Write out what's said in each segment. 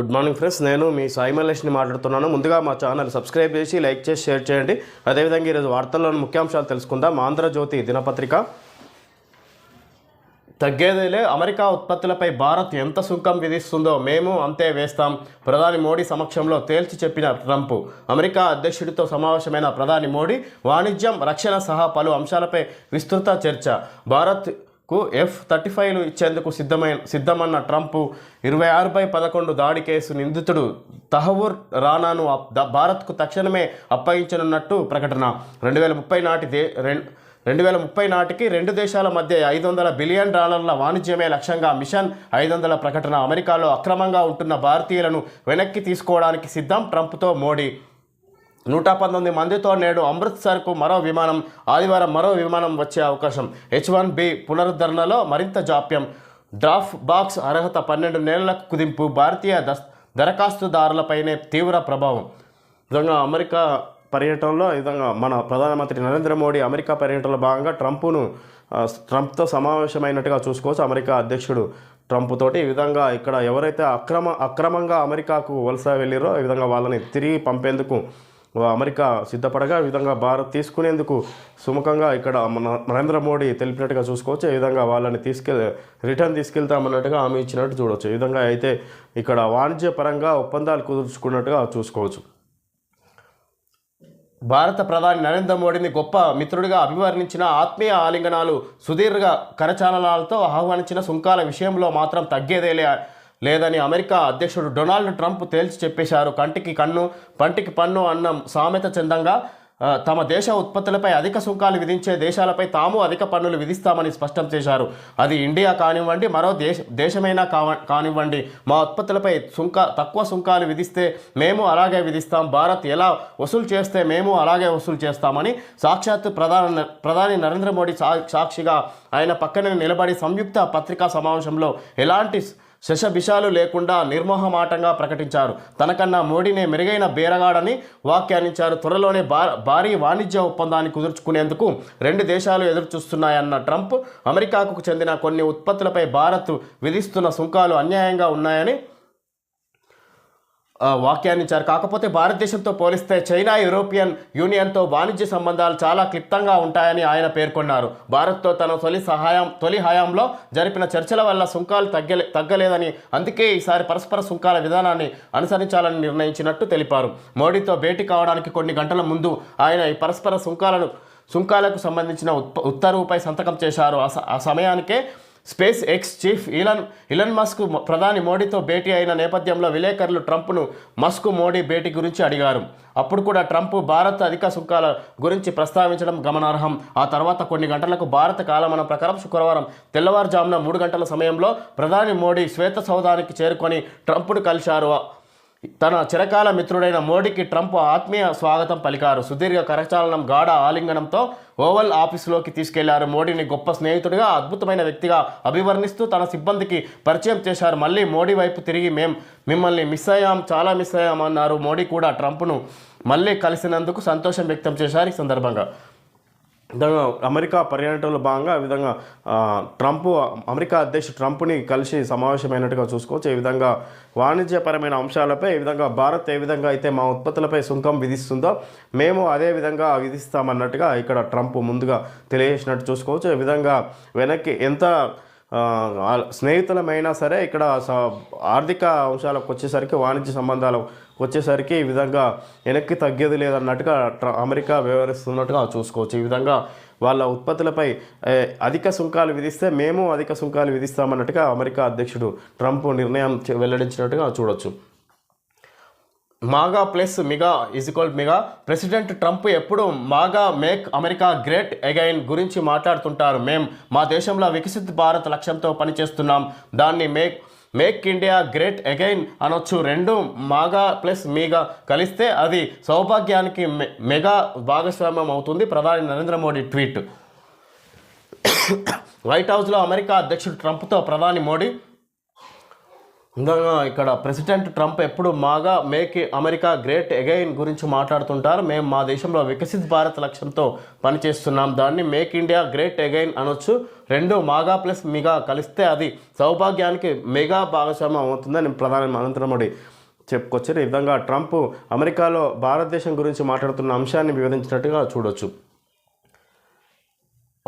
Good morning friends నేను మీ సాయి మల్లేష్ని మాట్లాడుతున్నాను. ముందుగా మా ఛానల్ సబ్స్క్రైబ్ చేసి లైక్ చేసి షేర్ చేయండి. అదేవిధంగా ఈరోజు వార్తల్లోని ముఖ్యాంశాలు తెలుసుకుందాం. ఆంధ్రజ్యోతి దినపత్రిక. తగ్గేదేలే అమెరికా ఉత్పత్తులపై భారత్ ఎంత సుంకం విధిస్తుందో మేము అంతే వేస్తాం. ప్రధాని మోడీ సమక్షంలో తేల్చి చెప్పిన ట్రంప్. అమెరికా అధ్యక్షుడితో సమావేశమైన ప్రధాని మోడీ వాణిజ్యం రక్షణ సహా పలు అంశాలపై విస్తృత చర్చ. భారత్ కు ఎఫ్ థర్టీ ఫైవ్లు ఇచ్చేందుకు సిద్ధమైన సిద్ధమన్న ట్రంప్ ఇరవై ఆరుపై పదకొండు దాడి కేసు నిందితుడు తహవూర్ రానాను భారత్కు తక్షణమే అప్పగించనున్నట్టు ప్రకటన. రెండు వేల ముప్పై నాటి దే రెండు వేల ముప్పై నాటికి రెండు దేశాల మధ్య ఐదు వందల బిలియన్ డాలర్ల వాణిజ్యమే లక్ష్యంగా మిషన్ ఐదు వందల ప్రకటన అమెరికాలో అక్రమంగా ఉంటున్న భారతీయులను వెనక్కి తీసుకోవడానికి సిద్ధం ట్రంప్తో మోడీ. నూట పంతొమ్మిది మందితో నేడు అమృత్సర్కు మరో విమానం ఆదివారం మరో విమానం వచ్చే అవకాశం. హెచ్ వన్ బి పునరుద్ధరణలో మరింత జాప్యం. డ్రాఫ్ బాక్స్ అర్హత పన్నెండు నెలలకు కుదింపు. భారతీయ దస్ దరఖాస్తుదారులపైనే తీవ్ర ప్రభావం. విధంగా అమెరికా పర్యటనలో విధంగా మన ప్రధానమంత్రి నరేంద్ర మోడీ అమెరికా పర్యటనలో భాగంగా ట్రంప్ను ట్రంప్తో సమావేశమైనట్టుగా చూసుకోవచ్చు అమెరికా అధ్యక్షుడు ట్రంప్ తోటి. ఈ విధంగా ఇక్కడ ఎవరైతే అక్రమ అక్రమంగా అమెరికాకు వలస వెళ్ళిరో ఈ విధంగా వాళ్ళని తిరిగి పంపేందుకు అమెరికా సిద్ధపడగా ఈ విధంగా భారత్ తీసుకునేందుకు సుముఖంగా ఇక్కడ మన నరేంద్ర మోడీ తెలిపినట్టుగా చూసుకోవచ్చు. ఈ విధంగా వాళ్ళని తీసుకెళ్ రిటర్న్ తీసుకెళ్తామన్నట్టుగా హామీ ఇచ్చినట్టు చూడవచ్చు ఈ విధంగా అయితే ఇక్కడ వాణిజ్య పరంగా ఒప్పందాలు కుదుర్చుకున్నట్టుగా చూసుకోవచ్చు. భారత ప్రధాని నరేంద్ర మోడీని గొప్ప మిత్రుడిగా అభివర్ణించిన ఆత్మీయ ఆలింగనాలు సుదీర్ఘ కరచాలనాలతో ఆహ్వానించిన సుంకాల విషయంలో మాత్రం తగ్గేదేలే లేదని అమెరికా అధ్యక్షుడు డొనాల్డ్ ట్రంప్ తేల్చి చెప్పేశారు. కంటికి కన్ను పంటికి పన్ను అన్న సామెత చందంగా తమ దేశ ఉత్పత్తులపై అధిక సుంకాలు విధించే దేశాలపై తాము అధిక పన్నులు విధిస్తామని స్పష్టం చేశారు. అది ఇండియా కానివ్వండి మరో దేశ దేశమైనా కావ కానివ్వండి మా ఉత్పత్తులపై సుంక తక్కువ సుంకాలు విధిస్తే మేము అలాగే విధిస్తాం. భారత్ ఎలా వసూలు చేస్తే మేము అలాగే వసూలు చేస్తామని సాక్షాత్ ప్రధాన ప్రధాని నరేంద్ర మోడీ సా సాక్షిగా ఆయన పక్కన నిలబడి సంయుక్త పత్రికా సమావేశంలో ఎలాంటి శశబిషాలు లేకుండా నిర్మోహమాటంగా ప్రకటించారు. తనకన్నా మోడీనే మెరుగైన బేరగాడని వ్యాఖ్యానించారు. త్వరలోనే భారీ వాణిజ్య ఒప్పందాన్ని కుదుర్చుకునేందుకు రెండు దేశాలు ఎదురుచూస్తున్నాయన్న ట్రంప్ అమెరికాకు చెందిన కొన్ని ఉత్పత్తులపై భారత్ విధిస్తున్న సుంకాలు అన్యాయంగా ఉన్నాయని వాక్యాన్ని ఇచ్చారు. కాకపోతే భారతదేశంతో పోలిస్తే చైనా యూరోపియన్ యూనియన్తో వాణిజ్య సంబంధాలు చాలా క్లిప్తంగా ఉంటాయని ఆయన పేర్కొన్నారు. భారత్తో తన తొలి సహాయం తొలి హయాంలో జరిపిన చర్చల వల్ల సుంకాలు తగ్గలే తగ్గలేదని అందుకే ఈసారి పరస్పర సుంకాల విధానాన్ని అనుసరించాలని నిర్ణయించినట్టు తెలిపారు. మోడీతో భేటీ కావడానికి కొన్ని గంటల ముందు ఆయన ఈ పరస్పర సుంకాలను సుంకాలకు సంబంధించిన ఉత్ ఉత్తర్వుపై సంతకం చేశారు. ఆ స- ఆ సమయానికే SpaceX chief Elon Elon Musk ప్రధాని మోడీతో భేటీ అయిన నేపథ్యంలో విలేకరులు ట్రంప్ను మస్క్ మోడీ భేటీ గురించి అడిగారు. అప్పుడు కూడా ట్రంప్ భారత్ అధిక సుఖాల గురించి ప్రస్తావించడం గమనార్హం. ఆ తర్వాత కొన్ని గంటలకు భారత కాలమానం ప్రకారం శుక్రవారం తెల్లవారుజామున మూడు గంటల సమయంలో ప్రధాని మోడీ శ్వేత సౌధానికి చేరుకొని ట్రంప్ను కలిశారు. తన చిరకాల మిత్రుడైన మోడీకి ట్రంప్ ఆత్మీయ స్వాగతం పలికారు. సుదీర్ఘ కరచాలనం గాఢ ఆలింగనంతో ఓవల్ ఆఫీసులోకి తీసుకెళ్ళారు. మోడీని గొప్ప స్నేహితుడిగా అద్భుతమైన వ్యక్తిగా అభివర్ణిస్తూ తన సిబ్బందికి పరిచయం చేశారు. మళ్ళీ మోడీ వైపు తిరిగి మేం మిమ్మల్ని మిస్ అయ్యాం చాలా మిస్ అయ్యాం అన్నారు. మోడీ కూడా ట్రంప్ను మళ్ళీ కలిసినందుకు సంతోషం వ్యక్తం చేశారు ఈ సందర్భంగా. అమెరికా పర్యటనలో భాగంగా ఈ విధంగా ట్రంప్ అమెరికా అధ్యక్షుడు ట్రంప్ని కలిసి సమావేశమైనట్టుగా చూసుకోవచ్చు. ఈ విధంగా వాణిజ్యపరమైన అంశాలపై ఈ విధంగా భారత్ ఏ విధంగా అయితే మా ఉత్పత్తులపై సుంకం విధిస్తుందో మేము అదే విధంగా విధిస్తామన్నట్టుగా ఇక్కడ ట్రంప్ ముందుగా తెలియజేసినట్టు చూసుకోవచ్చు. ఈ విధంగా వెనక్కి ఎంత స్నేహితులమైనా సరే ఇక్కడ స- ఆర్థిక అంశాలకు వచ్చేసరికి వాణిజ్య సంబంధాలు వచ్చేసరికి ఈ విధంగా వెనక్కి తగ్గేది లేదన్నట్టుగా ట్ర- అమెరికా వ్యవహరిస్తున్నట్టుగా చూసుకోవచ్చు. ఈ విధంగా వాళ్ళ ఉత్పత్తులపై అధిక సుంకాలు విధిస్తే మేము అధిక సుంకాలు విధిస్తామన్నట్టుగా అమెరికా అధ్యక్షుడు ట్రంప్ నిర్ణయం వెల్లడించినట్టుగా చూడొచ్చు. MAGA plus MIGA equal MIGA president Trump ఎప్పుడు MAGA make America great again గురించి మాట్లాడుతుంటారు. మేం మా దేశంలో వికసిత్ భారత్ లక్ష్యంతో పనిచేస్తున్నాం. దాన్ని make make India great again అనొచ్చు రెండు మాగా ప్లస్ మీగా కలిస్తే అది సౌభాగ్యానికి మె- మెగా భాగస్వామ్యం అవుతుంది. ప్రధాని నరేంద్ర మోడీ ట్వీట్. వైట్ హౌస్లో అమెరికా అధ్యక్షుడు ట్రంప్తో ప్రధాని మోడీ విధంగా ఇక్కడ ప్రెసిడెంట్ ట్రంప్ ఎప్పుడు MAGA make America great again గురించి మాట్లాడుతుంటారు. మేము మా దేశంలో వికసిత్ భారత్ లక్ష్యంతో పనిచేస్తున్నాం. దాన్ని మేక్ ఇండియా గ్రేట్ అగైన్ అనొచ్చు. రెండు మాగా ప్లస్ మిగా కలిస్తే అది సౌభాగ్యానికి మెగా భాగస్వామ్యం అవుతుందని ప్రధాని నరేంద్ర మోడీ చెప్పుకొచ్చారు. ఈ విధంగా ట్రంప్ అమెరికాలో భారతదేశం గురించి మాట్లాడుతున్న అంశాన్ని వివరించినట్టుగా చూడొచ్చు.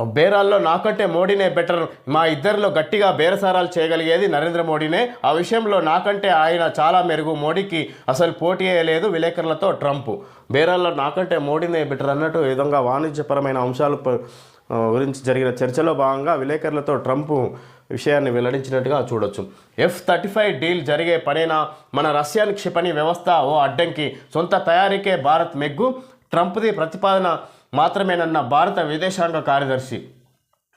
బేరాల్లో నాకంటే మోడీనే బెటర్ మా ఇద్దరిలో గట్టిగా బేరసారాలు చేయగలిగేది నరేంద్ర మోడీనే. ఆ విషయంలో నాకంటే ఆయన చాలా మెరుగు. మోడీకి అసలు పోటీ లేదు. విలేకరులతో ట్రంప్. బేరాల్లో నాకంటే మోడీనే బెటర్ అన్నట్టు విధంగా వాణిజ్యపరమైన అంశాలు గురించి జరిగిన చర్చలో భాగంగా విలేకరులతో ట్రంప్ విషయాన్ని వెల్లడించినట్టుగా చూడొచ్చు. ఎఫ్ థర్టీ ఫైవ్ డీల్ జరిగే పనేనా? మన రష్యన్ క్షిపణి వ్యవస్థ ఓ అడ్డంకి. సొంత తయారీకే భారత్ మెగ్గు. ట్రంప్ది ప్రతిపాదన మాత్రమేనన్న భారత విదేశాంగ కార్యదర్శి.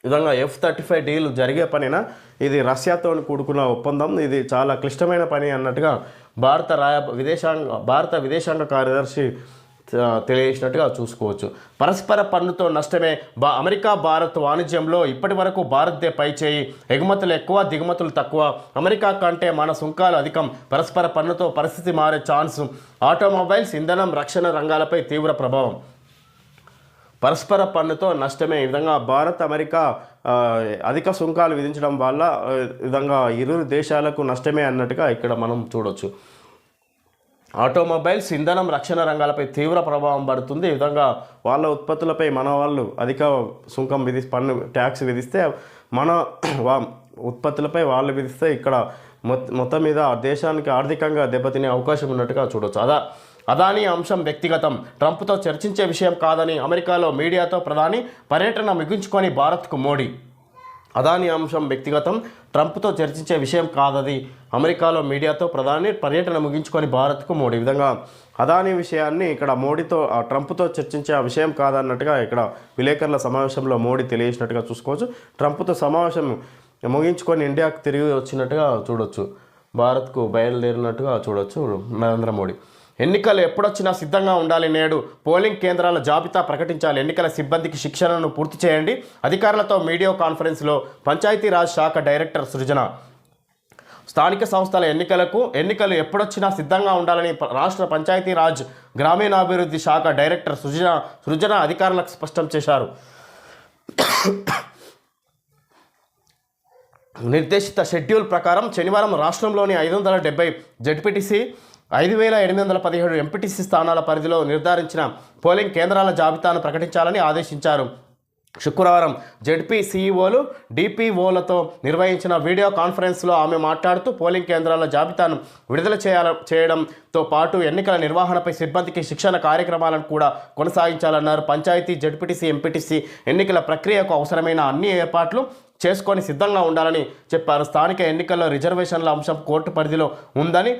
విధంగా ఎఫ్ థర్టీ ఫైవ్ డీలు జరిగే పనినా ఇది రష్యాతో కూడుకున్న ఒప్పందం. ఇది చాలా క్లిష్టమైన పని అన్నట్టుగా భారత రాయ విదేశాంగ భారత విదేశాంగ కార్యదర్శి తెలియజేసినట్టుగా చూసుకోవచ్చు. పరస్పర పన్నుతో నష్టమే బా అమెరికా భారత్ వాణిజ్యంలో ఇప్పటి వరకు భారత్దే పై చేయి. ఎగుమతులు ఎక్కువ దిగుమతులు తక్కువ. అమెరికా కంటే మన సుంకాలు అధికం. పరస్పర పన్నుతో పరిస్థితి మారే ఛాన్స్. ఆటోమొబైల్స్ ఇంధనం రక్షణ రంగాలపై తీవ్ర ప్రభావం. పరస్పర పన్నుతో నష్టమే. ఈ విధంగా భారత్ అమెరికా అధిక సుంకాలు విధించడం వల్ల విధంగా ఇరు దేశాలకు నష్టమే అన్నట్టుగా ఇక్కడ మనం చూడొచ్చు. ఆటోమొబైల్స్ ఇంధనం రక్షణ రంగాలపై తీవ్ర ప్రభావం పడుతుంది. ఈ విధంగా వాళ్ళ ఉత్పత్తులపై మన వాళ్ళు అధిక సుంకం విధి పన్ను ట్యాక్స్ విధిస్తే మన వా ఉత్పత్తులపై వాళ్ళు విధిస్తే ఇక్కడ మొత్తం మీద దేశానికి ఆర్థికంగా దెబ్బతినే అవకాశం ఉన్నట్టుగా చూడొచ్చు. అదా అదానీ అంశం వ్యక్తిగతం. ట్రంప్తో చర్చించే విషయం కాదని అమెరికాలో మీడియాతో ప్రధాని పర్యటన ముగించుకొని భారత్కు మోడీ. అదాని అంశం వ్యక్తిగతం. ట్రంప్తో చర్చించే విషయం కాదది అమెరికాలో మీడియాతో ప్రధాని పర్యటన ముగించుకొని భారత్కు మోడీ. విధంగా అదాని విషయాన్ని ఇక్కడ మోడీతో ఆ ట్రంప్తో చర్చించే ఆ విషయం కాదన్నట్టుగా ఇక్కడ విలేకరుల సమావేశంలో మోడీ తెలియజేసినట్టుగా చూసుకోవచ్చు. ట్రంప్తో సమావేశం ముగించుకొని ఇండియాకు తిరిగి వచ్చినట్టుగా చూడొచ్చు. భారత్కు బయలుదేరినట్టుగా చూడొచ్చు నరేంద్ర మోడీ. ఎన్నికలు ఎప్పుడొచ్చినా సిద్ధంగా ఉండాలి నేడు. పోలింగ్ కేంద్రాల జాబితా ప్రకటించాలి. ఎన్నికల సిబ్బందికి శిక్షణను పూర్తి చేయండి. అధికారులతో వీడియో కాన్ఫరెన్స్లో పంచాయతీరాజ్ శాఖ డైరెక్టర్ సృజన. స్థానిక సంస్థల ఎన్నికలకు ఎన్నికలు ఎప్పుడొచ్చినా సిద్ధంగా ఉండాలని రాష్ట్ర పంచాయతీరాజ్ గ్రామీణాభివృద్ధి శాఖ డైరెక్టర్ సృజన సృజన అధికారులకు స్పష్టం చేశారు. నిర్దేశిత షెడ్యూల్ ప్రకారం శనివారం రాష్ట్రంలోని ఐదు వందల డెబ్బై జడ్పీటీసీ ఐదు వేల ఎనిమిది వందల పదిహేడు ఎంపీటీసీ స్థానాల పరిధిలో నిర్ధారించిన పోలింగ్ కేంద్రాల జాబితాను ప్రకటించాలని ఆదేశించారు. శుక్రవారం జెడ్పీ సీఈఓలు డిపిఓలతో నిర్వహించిన వీడియో కాన్ఫరెన్స్లో ఆమె మాట్లాడుతూ పోలింగ్ కేంద్రాల జాబితాను విడుదల చేయాల చేయడంతో పాటు ఎన్నికల నిర్వహణపై సిబ్బందికి శిక్షణ కార్యక్రమాలను కూడా కొనసాగించాలన్నారు. పంచాయతీ జడ్పీటీసీ ఎంపీటీసీ ఎన్నికల ప్రక్రియకు అవసరమైన అన్ని ఏర్పాట్లు చేసుకొని సిద్ధంగా ఉండాలని చెప్పారు. స్థానిక ఎన్నికల్లో రిజర్వేషన్ల అంశం కోర్టు పరిధిలో ఉందని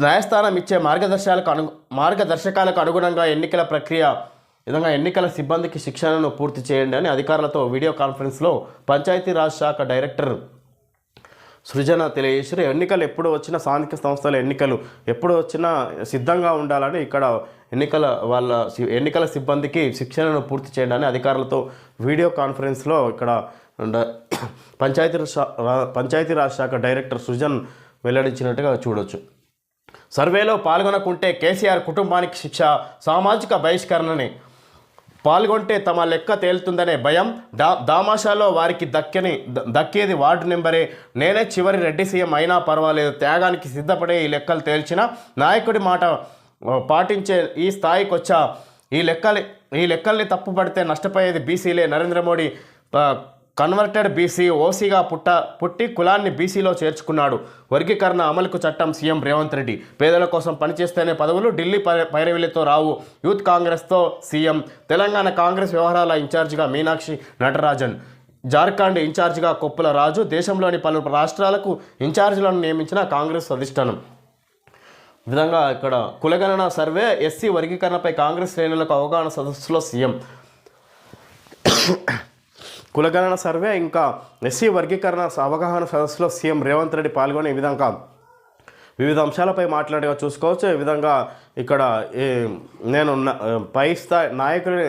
న్యాయస్థానం ఇచ్చే మార్గదర్శకాలకు అను మార్గదర్శకాలకు అనుగుణంగా ఎన్నికల ప్రక్రియ విధంగా ఎన్నికల సిబ్బందికి శిక్షణను పూర్తి చేయండి అని అధికారులతో వీడియో కాన్ఫరెన్స్లో పంచాయతీరాజ్ శాఖ డైరెక్టర్ సృజన తెలియజేశారు. ఎన్నికలు ఎప్పుడు వచ్చినా స్థానిక సంస్థల ఎన్నికలు ఎప్పుడు వచ్చినా సిద్ధంగా ఉండాలని ఇక్కడ ఎన్నికల వాళ్ళ సి- ఎన్నికల సిబ్బందికి శిక్షణను పూర్తి చేయండి అని అధికారులతో వీడియో కాన్ఫరెన్స్లో ఇక్కడ పంచాయతీ పంచాయతీరాజ్ శాఖ డైరెక్టర్ సృజన్ వెల్లడించినట్టుగా చూడొచ్చు. సర్వేలో పాల్గొనకుంటే కేసీఆర్ కుటుంబానికి శిక్ష సామాజిక బహిష్కరణని పాల్గొంటే తమ లెక్క తేలుతుందనే భయం దా దామాషాలో వారికి దక్కని ద- దక్కేది వార్డు నెంబరే నేనే చివరి రెడ్డి సీఎం అయినా పర్వాలేదు. త్యాగానికి సిద్ధపడే ఈ లెక్కలు తేల్చిన నాయకుడి మాట పాటించే ఈ స్థాయికి వచ్చా ఈ లెక్కలు ఈ లెక్కల్ని తప్పుపడితే నష్టపోయేది బీసీలే. నరేంద్ర మోడీ కన్వర్టెడ్ బీసీ ఓసీగా పుట్ట పుట్టి కులాన్ని బీసీలో చేర్చుకున్నాడు. వర్గీకరణ అమలుకు చట్టం సీఎం రేవంత్ రెడ్డి. పేదల కోసం పనిచేస్తేనే పదవులు ఢిల్లీ పై- పైరవిలతో రావు. యూత్ కాంగ్రెస్తో సీఎం. తెలంగాణ కాంగ్రెస్ వ్యవహారాల ఇన్ఛార్జిగా మీనాక్షి నటరాజన్. జార్ఖండ్ ఇన్ఛార్జిగా కొప్పుల రాజు. దేశంలోని పలు రాష్ట్రాలకు ఇన్ఛార్జీలను నియమించిన కాంగ్రెస్ అధిష్టానం. విధంగా ఇక్కడ కులగణన సర్వే ఎస్సీ వర్గీకరణపై కాంగ్రెస్ శ్రేణులకు అవగాహన సదస్సులో సీఎం. కులగణన సర్వే ఇంకా ఎస్సీ వర్గీకరణ అవగాహన సదస్సులో సీఎం రేవంత్ రెడ్డి పాల్గొని ఈ విధంగా వివిధ అంశాలపై మాట్లాడేగా చూసుకోవచ్చు. ఈ విధంగా ఇక్కడ నేను పై స్థాయి నాయకుడి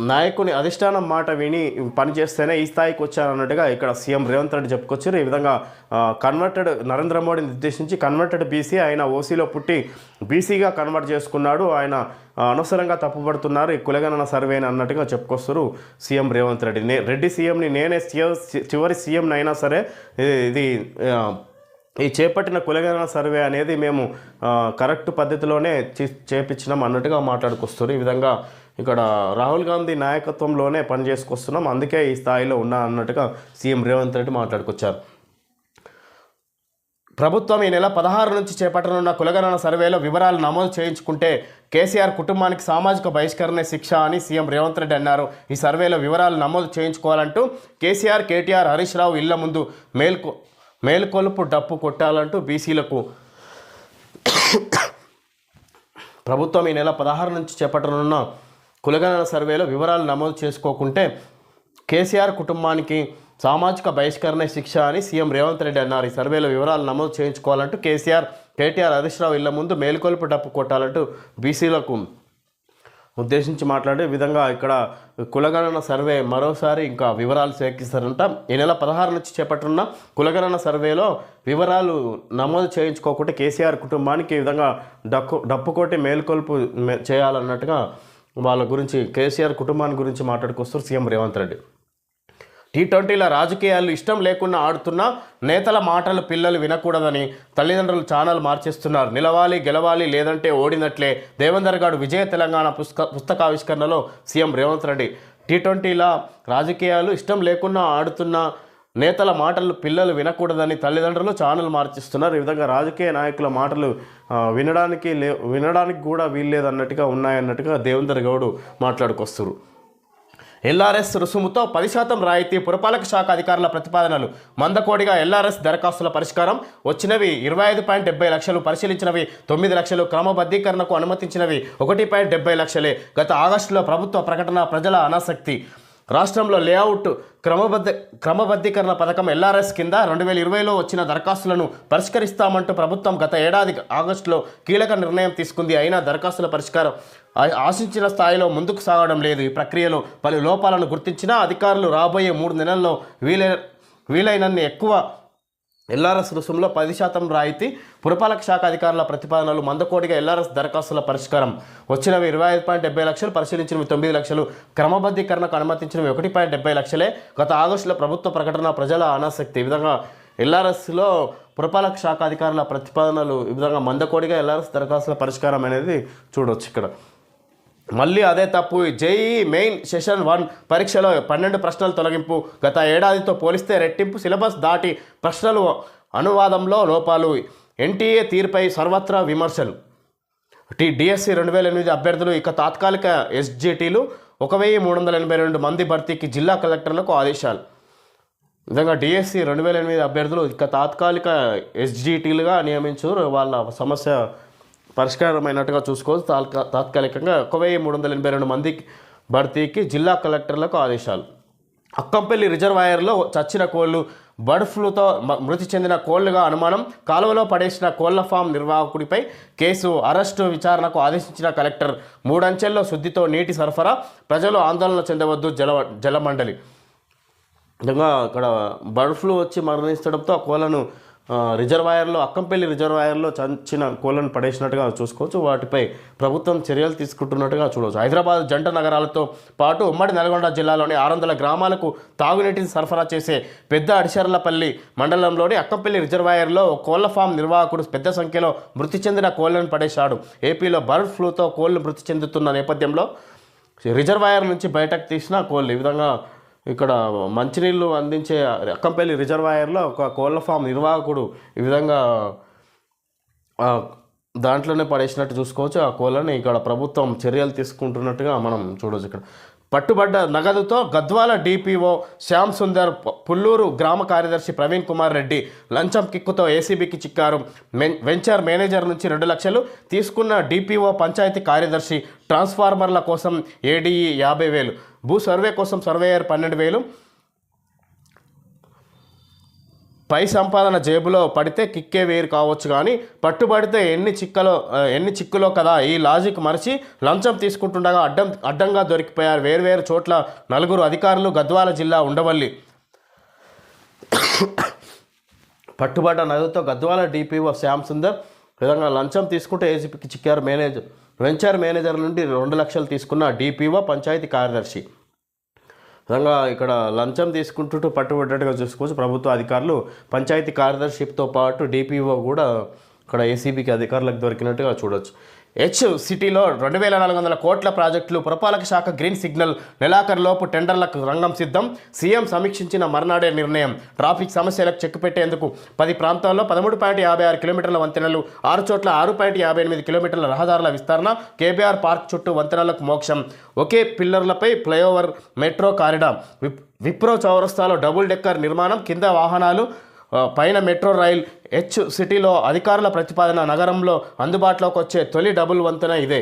నాయకుని అధిష్టానం మాట విని పని చేస్తేనే ఈ స్థాయికి వచ్చారన్నట్టుగా ఇక్కడ సీఎం రేవంత్ రెడ్డి చెప్పుకొచ్చారు. ఈ విధంగా కన్వర్టెడ్ నరేంద్ర మోడీని నిర్దేశించి కన్వర్టెడ్ బీసీ ఆయన ఓసీలో పుట్టి బీసీగా కన్వర్ట్ చేసుకున్నాడు. ఆయన అనవసరంగా తప్పుపడుతున్నారు. ఈ కులగణన సర్వేని అన్నట్టుగా చెప్పుకొస్తారు సీఎం రేవంత్ రెడ్డి. నే రెడ్డి సీఎంని నేనే చివరి సీఎంని అయినా సరే ఇది- ఈ చేపట్టిన కులగణన సర్వే అనేది మేము కరెక్ట్ పద్ధతిలోనే చే- చేపించినాం అన్నట్టుగా మాట్లాడుకొస్తారు ఈ విధంగా ఇక్కడ రాహుల్ గాంధీ నాయకత్వంలోనే పని చేసుకొస్తున్నాం. అందుకే ఈ స్థాయిలో ఉన్నా అన్నట్టుగా సీఎం రేవంత్ రెడ్డి మాట్లాడుకొచ్చారు. ప్రభుత్వం ఈ నెల పదహారు నుంచి చేపట్టనున్న కులగణన సర్వేలో వివరాలు నమోదు చేయించుకుంటే కేసీఆర్ కుటుంబానికి సామాజిక బహిష్కరణ శిక్ష అని సీఎం రేవంత్ రెడ్డి అన్నారు. ఈ సర్వేలో వివరాలు నమోదు చేయించుకోవాలంటూ కేసీఆర్ కేటీఆర్ హరీష్ రావు ఇళ్ళ ముందు మేల్కొ మేల్కొలుపు డప్పు కొట్టాలంటూ బీసీలకు ప్రభుత్వం ఈ నెల పదహారు నుంచి చేపట్టనున్న కులగణన సర్వేలో వివరాలు నమోదు చేసుకోకుంటే కేసీఆర్ కుటుంబానికి సామాజిక బహిష్కరణ శిక్ష అని సీఎం రేవంత్ రెడ్డి అన్నారు. ఈ సర్వేలో వివరాలు నమోదు చేయించుకోవాలంటూ కేసీఆర్ కేటీఆర్ హరీష్ రావు ఇళ్ళ ముందు మేలుకొలుపు డప్పు కొట్టాలంటూ బీసీలకు ఉద్దేశించి మాట్లాడే విధంగా ఇక్కడ కులగణన సర్వే మరోసారి ఇంకా వివరాలు సేకరిస్తారంట. ఈ నెల పదహారు నుంచి చేపట్టున్న కులగణన సర్వేలో వివరాలు నమోదు చేయించుకోకుండా కేసీఆర్ కుటుంబానికి ఈ విధంగా డక్కు డప్పుకోటి మేల్కొల్పు చేయాలన్నట్టుగా వాళ్ళ గురించి కేసీఆర్ కుటుంబాన్ని గురించి మాట్లాడుకొస్తారు సీఎం రేవంత్ రెడ్డి. టీ ట్వంటీల రాజకీయాలు ఇష్టం లేకుండా ఆడుతున్న నేతల మాటలు పిల్లలు వినకూడదని తల్లిదండ్రులు ఛానల్ మార్చేస్తున్నారు. నిలవాలి గెలవాలి లేదంటే ఓడినట్లే. దేవేందర్ గారు విజయ తెలంగాణ పుస్తక పుస్తకావిష్కరణలో సీఎం రేవంత్ రెడ్డి. టీ ట్వంటీల రాజకీయాలు ఇష్టం లేకుండా ఆడుతున్న నేతల మాటలు పిల్లలు వినకూడదని తల్లిదండ్రులు ఛానల్ మార్చిస్తున్నారు. ఈ విధంగా రాజకీయ నాయకుల మాటలు వినడానికి లే వినడానికి కూడా వీల్లేదన్నట్టుగా ఉన్నాయన్నట్టుగా దేవేందర్ గౌడ్ మాట్లాడుకొస్తారు. ఎల్ఆర్ఎస్ రుసుముతో పది శాతం రాయితీ పురపాలక శాఖ అధికారుల ప్రతిపాదనలు. మందకోడిగా ఎల్ఆర్ఎస్ దరఖాస్తుల పరిష్కారం. వచ్చినవి ఇరవై ఐదు పాయింట్ డెబ్బై లక్షలు పరిశీలించినవి. తొమ్మిది లక్షలు క్రమబద్ధీకరణకు అనుమతించినవి. ఒకటి పాయింట్ డెబ్బై లక్షలే. గత ఆగస్టులో ప్రభుత్వ ప్రకటన ప్రజల అనాసక్తి రాష్ట్రంలో లేఅవుట్ క్రమబద్ధ క్రమబద్ధీకరణ పథకం ఎల్ఆర్ఎస్ కింద రెండు వేల ఇరవైలో వచ్చిన దరఖాస్తులను పరిష్కరిస్తామంటూ ప్రభుత్వం గత ఏడాది ఆగస్టులో కీలక నిర్ణయం తీసుకుంది. అయినా దరఖాస్తుల పరిష్కారం ఆశించిన స్థాయిలో ముందుకు సాగడం లేదు. ఈ ప్రక్రియలో పలు లోపాలను గుర్తించినా అధికారులు రాబోయే మూడు నెలల్లో వీలై వీలైనన్ని ఎక్కువ ఎల్ఆర్ఎస్ రుసుములో పది శాతం రాయితీ. పురపాలక శాఖ అధికారుల ప్రతిపాదనలు మందకోడిగా ఎల్ఆర్ఎస్ దరఖాస్తుల పరిష్కారం. వచ్చినవి ఇరవై ఐదు పాయింట్ డెబ్బై లక్షలు పరిశీలించినవి తొమ్మిది లక్షలు క్రమబద్ధీకరణకు అనుమతించినవి ఒకటి పాయింట్ డెబ్బై లక్షలే. గత ఆగస్టులో ప్రభుత్వ ప్రకటన ప్రజల అనాసక్తి ఈ విధంగా ఎల్ఆర్ఎస్లో పురపాలక శాఖ అధికారుల ప్రతిపాదనలు ఈ విధంగా మందకోడిగా ఎల్ఆర్ఎస్ దరఖాస్తుల పరిష్కారం అనేది చూడవచ్చు ఇక్కడ. మళ్ళీ అదే తప్పు. జేఈ మెయిన్ సెషన్ వన్ పరీక్షలో పన్నెండు ప్రశ్నలు తొలగింపు. గత ఏడాదితో పోలిస్తే రెట్టింపు సిలబస్ దాటి ప్రశ్నలు అనువాదంలో లోపాలు. ఎన్టీఏ తీరుపై సర్వత్రా విమర్శలు. టీ డిఎస్సి రెండు వేల ఎనిమిది అభ్యర్థులు ఇక తాత్కాలిక ఎస్జిటీలు ఒక వెయ్యి మూడు వందల ఎనభై రెండు మంది భర్తీకి జిల్లా కలెక్టర్లకు ఆదేశాలు. నిజంగా డిఎస్సి రెండు వేల ఎనిమిది అభ్యర్థులు ఇక తాత్కాలిక ఎస్జిటీలుగా నియమించారు వాళ్ళ సమస్య పరిష్కారమైనట్టుగా చూసుకోవచ్చు తాత్కా తాత్కాలికంగా ఒక వెయ్యి మూడు వందల ఎనభై రెండు మంది భర్తీకి జిల్లా కలెక్టర్లకు ఆదేశాలు. అక్కంపల్లి రిజర్వాయర్లో చచ్చిన కోళ్ళు బర్డ్ ఫ్లూతో మృతి చెందిన కోళ్ళుగా అనుమానం కాలువలో పడేసిన కోళ్ళ ఫామ్ నిర్వాహకుడిపై కేసు అరెస్టు విచారణకు ఆదేశించిన కలెక్టర్ మూడంచెల్లో శుద్ధితో నీటి సరఫరా ప్రజలు ఆందోళన చెందవద్దు జల జలమండలి. నిజంగా అక్కడ బర్డ్ ఫ్లూ వచ్చి మరణించడంతో ఆ రిజర్వాయర్లో అక్కంపల్లి రిజర్వాయర్లో చంచిన కోళ్ళను పడేసినట్టుగా చూసుకోవచ్చు. వాటిపై ప్రభుత్వం చర్యలు తీసుకుంటున్నట్టుగా చూడవచ్చు. హైదరాబాద్ జంట నగరాలతో పాటు ఉమ్మడి నల్గొండ జిల్లాలోని ఆరు వందల గ్రామాలకు తాగునీటిని సరఫరా చేసే పెద్ద అడిశర్లపల్లి మండలంలోని అక్కంపల్లి రిజర్వాయర్లో కోళ్ళ ఫామ్ నిర్వాహకుడు పెద్ద సంఖ్యలో మృతి చెందిన కోళ్ళను పడేశాడు. ఏపీలో బర్డ్ ఫ్లూతో కోళ్ళు మృతి చెందుతున్న నేపథ్యంలో రిజర్వాయర్ నుంచి బయటకు తీసిన కోళ్ళు ఈ విధంగా ఇక్కడ మంచినీళ్ళు అందించే అక్కంపల్లి రిజర్వాయర్లో ఒక కోళ్ళ ఫామ్ నిర్వాహకుడు ఈ విధంగా దాంట్లోనే పడేసినట్టు చూసుకోవచ్చు. ఆ కోళ్ళని ఇక్కడ ప్రభుత్వం చర్యలు తీసుకుంటున్నట్టుగా మనం చూడవచ్చు ఇక్కడ. పట్టుబడ్డ నగదుతో గద్వాల డిపిఓ శ్యామ్ సుందర్ పుల్లూరు గ్రామ కార్యదర్శి ప్రవీణ్ కుమార్ రెడ్డి లంచం కిక్కుతో ఏసీబీకి చిక్కారు. వెంచర్ మేనేజర్ నుంచి రెండు లక్షలు తీసుకున్న డిపిఓ పంచాయతీ కార్యదర్శి ట్రాన్స్ఫార్మర్ల కోసం ఏడీఈ యాభై వేలు. భూ సర్వే కోసం సర్వేయర్ పన్నెండు వేలు. పై సంపాదన జేబులో పడితే కిక్కే వేరు కావచ్చు కానీ పట్టుబడితే ఎన్ని చిక్కలో ఎన్ని చిక్కులో కదా ఈ లాజిక్ మరిచి లంచం తీసుకుంటుండగా అడ్డం అడ్డంగా దొరికిపోయారు వేర్వేరు చోట్ల నలుగురు అధికారులు గద్వాల జిల్లా ఉండవల్లి. పట్టుబడ్డ నగదుతో గద్వాల డిపిఓ శ్యామ్ సుందర్ విధంగా లంచం తీసుకుంటే ఏజీపీకి చిక్కారు మేనేజర్. వెంచర్ మేనేజర్ నుండి రెండు లక్షలు తీసుకున్న డిపిఓ పంచాయతీ కార్యదర్శి. విధంగా ఇక్కడ లంచం తీసుకుంటూ పట్టుబడ్డట్టుగా చూసుకోవచ్చు. ప్రభుత్వ అధికారులు పంచాయతీ కార్యదర్శితో పాటు డిపిఓ కూడా ఇక్కడ ఏసీబీకి అధికారులకు దొరికినట్టుగా చూడొచ్చు. హెచ్ సిటీలో రెండు వేల నాలుగు వందల కోట్ల ప్రాజెక్టులు పురపాలక శాఖ గ్రీన్ సిగ్నల్ నెలాఖరులోపు టెండర్లకు రంగం సిద్ధం. సీఎం సమీక్షించిన మర్నాడే నిర్ణయం. ట్రాఫిక్ సమస్యలకు చెక్ పెట్టేందుకు పది ప్రాంతాల్లో పదమూడు పాయింట్ యాభై ఆరు కిలోమీటర్ల వంతెనలు ఆరు చోట్ల ఆరు పాయింట్ యాభై ఎనిమిది కిలోమీటర్ల రహదారుల విస్తరణ కేబీఆర్ పార్క్ చుట్టూ వంతెనలకు మోక్షం. ఒకే పిల్లర్లపై ఫ్లైఓవర్ మెట్రో కారిడార్. విప్ విప్రో చౌరస్తాలో డబుల్ డెక్కర్ నిర్మాణం కింద వాహనాలు పైన మెట్రో రైల్ హెచ్ సిటీలో అధికారుల ప్రతిపాదన నగరంలో అందుబాటులోకి వచ్చే తొలి డబుల్ వంతెన ఇదే.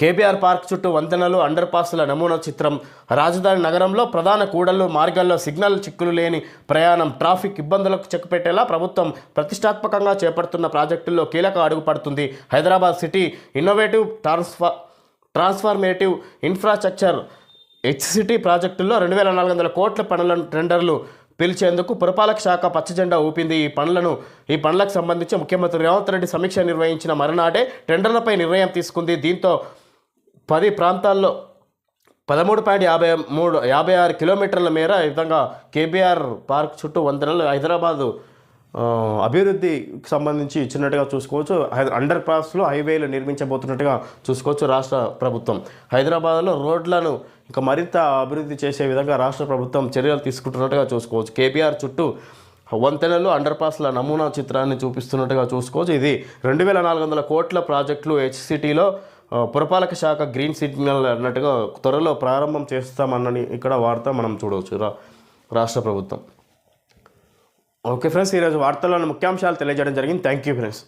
కేబీఆర్ పార్క్ చుట్టూ వంతెనలు అండర్ పాస్ల నమూనా చిత్రం. రాజధాని నగరంలో ప్రధాన కూడళ్ళు మార్గాల్లో సిగ్నల్ చిక్కులు లేని ప్రయాణం ట్రాఫిక్ ఇబ్బందులకు చెక్కుపెట్టేలా ప్రభుత్వం ప్రతిష్టాత్మకంగా చేపడుతున్న ప్రాజెక్టుల్లో కీలక అడుగు పడుతుంది. హైదరాబాద్ సిటీ ఇన్నోవేటివ్ ట్రాన్స్ఫా ట్రాన్స్ఫార్మేటివ్ ఇన్ఫ్రాస్ట్రక్చర్ హెచ్సిటీ ప్రాజెక్టుల్లో రెండు వేల నాలుగు వందల కోట్ల పనులను టెండర్లు పిలిచేందుకు పురపాలక శాఖ పచ్చజెండా ఊపింది. ఈ పనులను ఈ పనులకు సంబంధించి ముఖ్యమంత్రి రేవంత్ రెడ్డి సమీక్ష నిర్వహించిన మరునాడే టెండర్లపై నిర్ణయం తీసుకుంది. దీంతో పది ప్రాంతాల్లో పదమూడు పాయింట్ యాభై మూడు యాభై ఆరు కిలోమీటర్ల మేర ఈ విధంగా కేబీఆర్ పార్క్ చుట్టూ వంతెనలు హైదరాబాదు అభివృద్ధికి సంబంధించి ఇచ్చినట్టుగా చూసుకోవచ్చు. హై- అండర్ పాస్లో హైవేలు నిర్మించబోతున్నట్టుగా చూసుకోవచ్చు రాష్ట్ర ప్రభుత్వం. హైదరాబాద్లో రోడ్లను ఇంకా మరింత అభివృద్ధి చేసే విధంగా రాష్ట్ర ప్రభుత్వం చర్యలు తీసుకుంటున్నట్టుగా చూసుకోవచ్చు. కేబీఆర్ చుట్టూ వంతెనలు అండర్ పాస్ల నమూనా చిత్రాన్ని చూపిస్తున్నట్టుగా చూసుకోవచ్చు. ఇది రెండు వేల నాలుగు వందల కోట్ల ప్రాజెక్టులు హెచ్సిటీలో పురపాలక శాఖ గ్రీన్ సిగ్నల్ అన్నట్టుగా త్వరలో ప్రారంభం చేస్తామన్నని ఇక్కడ వార్త మనం చూడవచ్చు రా రాష్ట్ర ప్రభుత్వం. ఓకే ఫ్రెండ్స్ ఈరోజు వార్తల్లోని ముఖ్యాంశాలు తెలియజేయడం జరిగింది. Thank you friends.